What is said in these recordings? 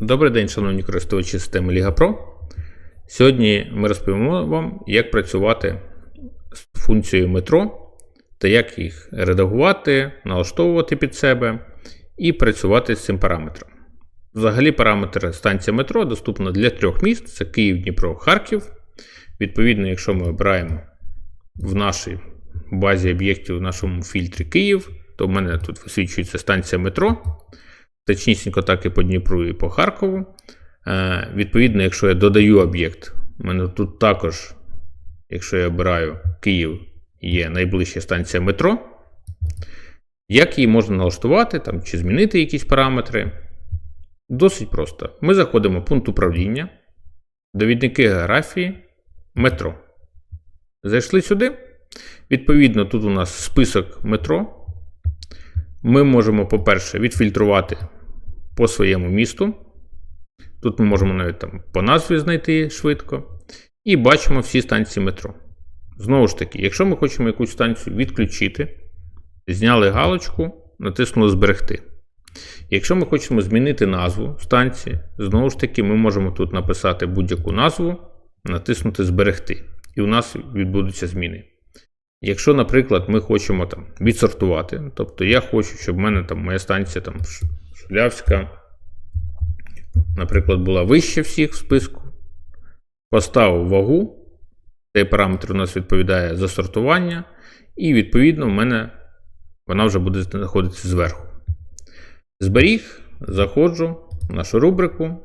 Добрий день, шановні користувачі системи Liga Pro. Сьогодні ми розповімо вам, як працювати з функцією метро та як їх редагувати, налаштовувати під себе і працювати з цим параметром. Взагалі, параметр станція метро доступна для трьох міст: це Київ, Дніпро, Харків. Відповідно, якщо ми обираємо в нашій базі об'єктів в нашому фільтрі Київ, то в мене тут висвічується станція метро. Точнісінько так і по Дніпру, і по Харкову. Е, відповідно, якщо я додаю об'єкт, у мене тут також, якщо я обираю Київ, є найближча станція метро. Як її можна налаштувати там, чи змінити якісь параметри? Досить просто. Ми заходимо в пункт управління, довідники географії, метро. Зайшли сюди. Відповідно, тут у нас список метро. Ми можемо, по-перше, відфільтрувати по своєму місту. Тут ми можемо навіть там по назві знайти швидко. І бачимо всі станції метро. Знову ж таки, якщо ми хочемо якусь станцію відключити, зняли галочку, натиснули зберегти. Якщо ми хочемо змінити назву станції, знову ж таки, ми можемо тут написати будь-яку назву, натиснути зберегти. І у нас відбудуться зміни. Якщо, наприклад, ми хочемо там відсортувати, тобто я хочу, щоб в мене там моя станція там Шулявська, наприклад, була вище всіх в списку, поставив вагу, цей параметр у нас відповідає за сортування, і відповідно в мене вона вже буде знаходитися зверху. Зберіг, заходжу в нашу рубрику,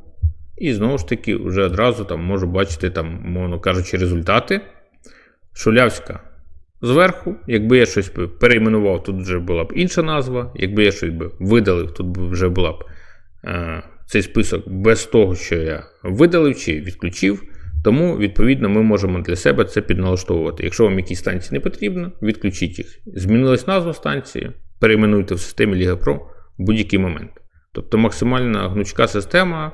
і знову ж таки, вже одразу там можу бачити, там, мовно кажучи, результати. Шулявська зверху. Якби я щось перейменував, тут вже була б інша назва. Якби я щось би видалив, тут вже була б е, цей список без того, що я видалив чи відключив. Тому, відповідно, ми можемо для себе це підналаштовувати. Якщо вам якісь станції не потрібно, відключіть їх. Змінилась назва станції, перейменуйте в системі Liga Pro в будь-який момент. Тобто максимальна гнучка система,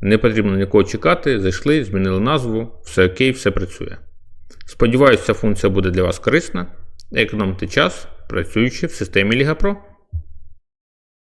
не потрібно нікого чекати, зайшли, змінили назву, все окей, все працює. Сподіваюся, ця функція буде для вас корисна. Економте час, працюючи в системі Ліга Pro.